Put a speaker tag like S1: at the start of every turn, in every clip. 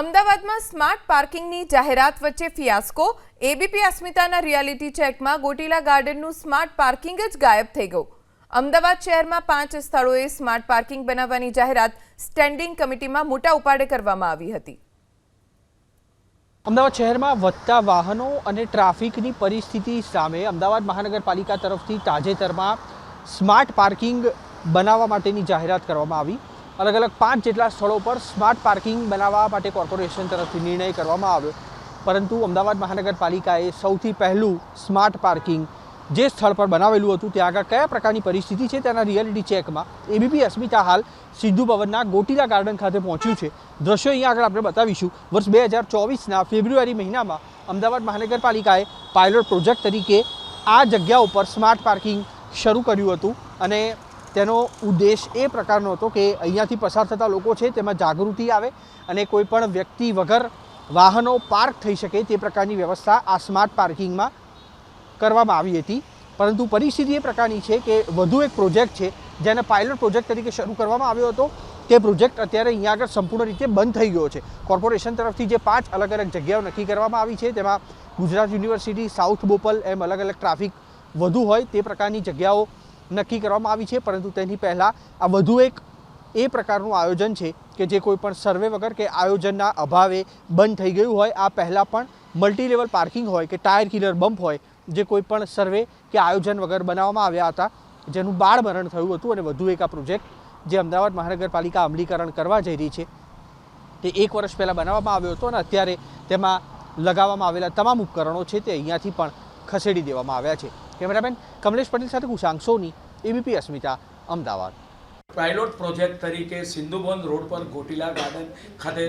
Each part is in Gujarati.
S1: અમદાવાદમાં સ્માર્ટ પાર્કિંગની જાહેરાત વચ્ચે ફિયાસ્કો. એબીપી અસ્મિતાના રિયાલિટી ચેકમાં ગોટીલા ગાર્ડનનું સ્માર્ટ પાર્કિંગ જ ગાયબ થઈ ગયું. અમદાવાદ શહેરમાં પાંચ સ્થળોએ સ્માર્ટ પાર્કિંગ બનાવવાની જાહેરાત સ્ટેન્ડિંગ કમિટીમાં મોટા ઉપાડે કરવામાં આવી હતી.
S2: અમદાવાદ શહેરમાં વધતા વાહનો અને ટ્રાફિકની પરિસ્થિતિ સામે અમદાવાદ મહાનગરપાલિકા તરફથી તાજેતરમાં સ્માર્ટ પાર્કિંગ બનાવવા માટેની જાહેરાત કરવામાં આવી. અલગ અલગ પાંચ જેટલા સ્થળો પર સ્માર્ટ પાર્કિંગ બનાવવા માટે કોર્પોરેશન તરફથી નિર્ણય કરવામાં આવ્યો. પરંતુ અમદાવાદ મહાનગરપાલિકાએ સૌથી પહેલું સ્માર્ટ પાર્કિંગ જે સ્થળ પર બનાવેલું હતું, ત્યાં આગળ કયા પ્રકારની પરિસ્થિતિ છે તેના રિયાલિટી ચેકમાં એબીપી અસ્મિતા હાલ સિદ્ધુ ભવનના ગોટીલા ગાર્ડન ખાતે પહોંચ્યું છે. દ્રશ્યો અહીંયા આગળ આપણે બતાવીશું. વર્ષ બે હજાર ચોવીસના ફેબ્રુઆરી મહિનામાં અમદાવાદ મહાનગરપાલિકાએ પાયલોટ પ્રોજેક્ટ તરીકે આ જગ્યા ઉપર સ્માર્ટ પાર્કિંગ શરૂ કર્યું હતું અને તેનો ઉદ્દેશ એ પ્રકારનો હતો કે અહીંયાથી પસાર થતા લોકો છે તેમાં જાગૃતિ આવે અને કોઈ પણ વ્યક્તિ વગર વાહનો પાર્ક થઈ શકે તે પ્રકારની વ્યવસ્થા આ સ્માર્ટ પાર્કિંગમાં કરવામાં આવી હતી. પરંતુ પરિસ્થિતિ એ પ્રકારની છે કે વધુ એક પ્રોજેક્ટ છે, જેને પાયલોટ પ્રોજેક્ટ તરીકે શરૂ કરવામાં આવ્યો હતો. તે પ્રોજેક્ટ અત્યારે અહીંયા આગળ સંપૂર્ણ રીતે બંધ થઈ ગયો છે. કોર્પોરેશન તરફથી જે પાંચ અલગ અલગ જગ્યાઓ નક્કી કરવામાં આવી છે, તેમાં ગુજરાત યુનિવર્સિટી, સાઉથ બોપલ એમ અલગ અલગ ટ્રાફિક વધુ હોય તે પ્રકારની જગ્યાઓ નક્કી કરવામાં આવી છે, પરંતુ તેની પહેલાં આ વધુ એક એ પ્રકારનું આયોજન છે કે જે કોઈ પણ સર્વે વગર કે આયોજનના અભાવે બંધ થઈ ગયું હોય. આ પહેલાં પણ મલ્ટી લેવલ પાર્કિંગ હોય કે ટાયર કિલર બમ્પ હોય, જે કોઈ પણ સર્વે કે આયોજન વગર બનાવવામાં આવ્યા હતા, જેનું બાળમરણ થયું હતું અને વધુ એક આ પ્રોજેક્ટ જે અમદાવાદ મહાનગરપાલિકા અમલીકરણ કરવા જઈ રહી છે, તે એક વર્ષ પહેલાં બનાવવામાં આવ્યો હતો અને અત્યારે તેમાં લગાવવામાં આવેલા તમામ ઉપકરણો છે તે અહીંયાથી પણ ખસેડી દેવામાં આવ્યા છે. કેમેરામેન કમલેશ પટેલ સાથે Kushank Soni ABP Asmita, Ahmedabad.
S3: Pilot project તરીકે સિંધુબન રોડ પર ગોટીલા ગાર્ડન ખાતે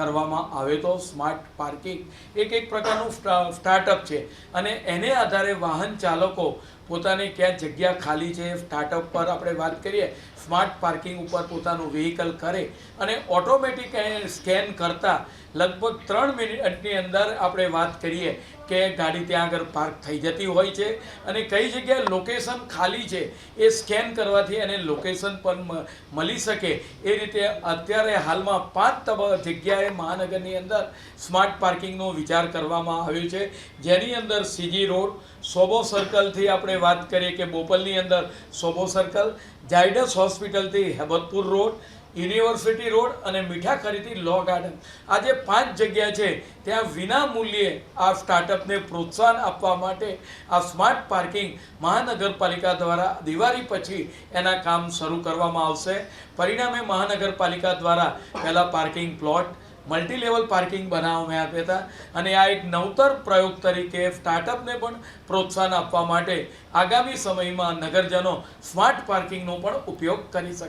S3: કરવામાં આવે તો સ્માર્ટ પાર્કિંગ એક એક પ્રકારનું સ્ટા- સ્ટાર્ટઅપ છે. અને એને આધારે વાહન ચાલકો પોતાની ક્યાં જગ્યા ખાલી છે, સ્ટાર્ટઅપ પર આપણે વાત કરીએ, સ્માર્ટ પાર્કિંગ ઉપર પોતાનું વ્હીકલ કરે અને ઓટોમેટિક સ્કેન કરતાં લગભગ ત્રણ મિનિટની અંદર આપણે વાત કરીએ કે ગાડી ત્યાં આગળ પાર્ક થઈ જતી હોય છે અને કઈ જગ્યાએ લોકેશન ખાલી છે એ સ્કેન કરવાથી એને લોકેશન પણ મળી શકે. એ રીતે અત્યારે હાલમાં પાંચ તબ- જગ્યાએ મહાનગરની અંદર સ્માર્ટ પાર્કિંગનો વિચાર કરવામાં આવ્યો છે. જેની અંદર સીજી રોડ, સોબો સર્કલથી આપણે વાત કરીએ કે બોપલની અંદર સોબો સર્કલ ઝાયડસ હોસ્પિટલથી હેબતપુર રોડ, યુનિવર્સિટી રોડ અને મીઠાખરીથી લો ગાર્ડન. આ જે પાંચ જગ્યા છે. ત્યાં વિના મૂલ્યે આ સ્ટાર્ટઅપને પ્રોત્સાહન આપવા માટે આ સ્માર્ટ પાર્કિંગ મહાનગરપાલિકા દ્વારા દિવાળી પછી એના કામ શરૂ કરવામાં આવશે. પરિણામે મહાનગરપાલિકા દ્વારા પહેલાં parking plot multi level parking બનાવવામાં આવ્યા હતા અને આ એક નવતર પ્રયોગ તરીકે સ્ટાર્ટઅપને પણ પ્રોત્સાહન આપવા માટે આગામી સમયમાં નગરજનો સ્માર્ટ પાર્કિંગનો પણ ઉપયોગ કરી શકે